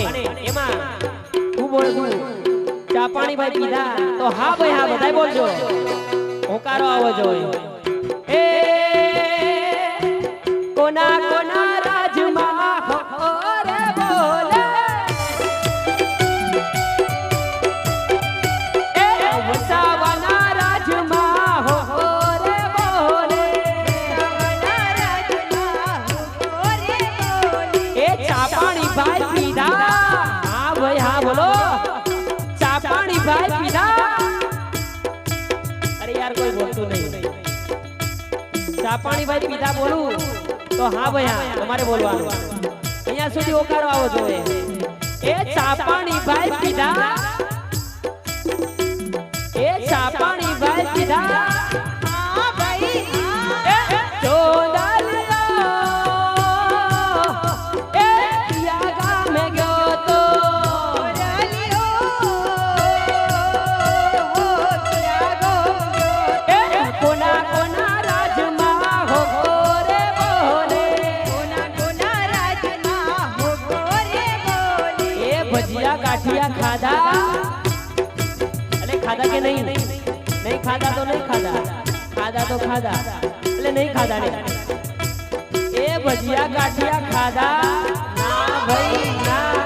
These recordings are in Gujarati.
અને એમાં હું બોલું ચા પાણી ભાઈ પીધા, તો હા ભાઈ, હા, બધાય બોલજો. હોકારો આવો જોઈએ કોના કોના? યાર કોઈ બોલતું નહીં. ચા ભાઈ પીધા બોલું, તો હા ભાઈ હા તમારે બોલવાનું. અહીંયા સુધી ઓકારો આવો જોઈએ એ ચા ભાઈ પીધા. એ ચા ભાઈ પીધા. ભજીયા ગાંઠિયા ખાધા? એટલે ખાધા કે નહીં? નહીં ખાધા તો નહીં ખાધા. ખાધા તો ખાધા. એટલે નહીં ખાધા ને. એ ભજીયા ગાંઠિયા ખાધા? ના ભાઈ, ના.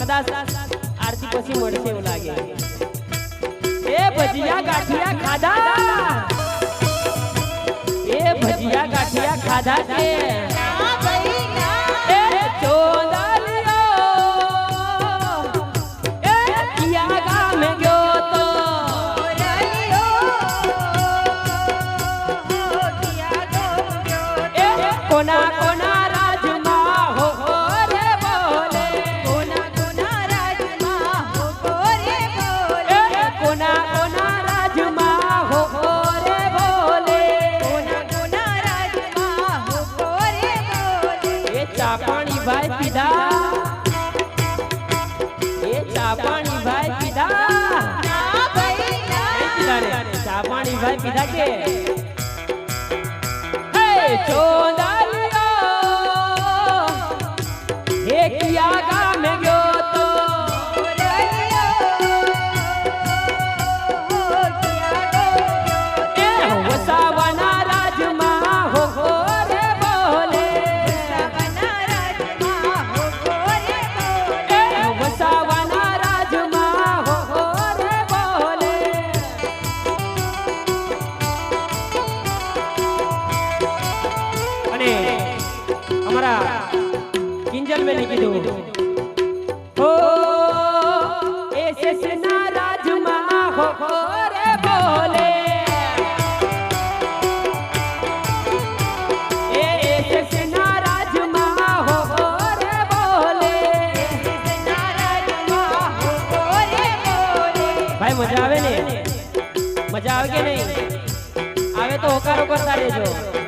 કદાચ આરતી પછી મળશે એવું લાગે. એ ભજીયા ગાંઠિયા ખાધા? એ ભજીયા ગાંઠિયા ખાધા કે ભાઈ પીધા. એ ચા પાણી ભાઈ પીધા. ચા પાણી ભાઈ પીધા કે? હે ચોદાલિયો આવે તો હોકારો કરતા રહેજો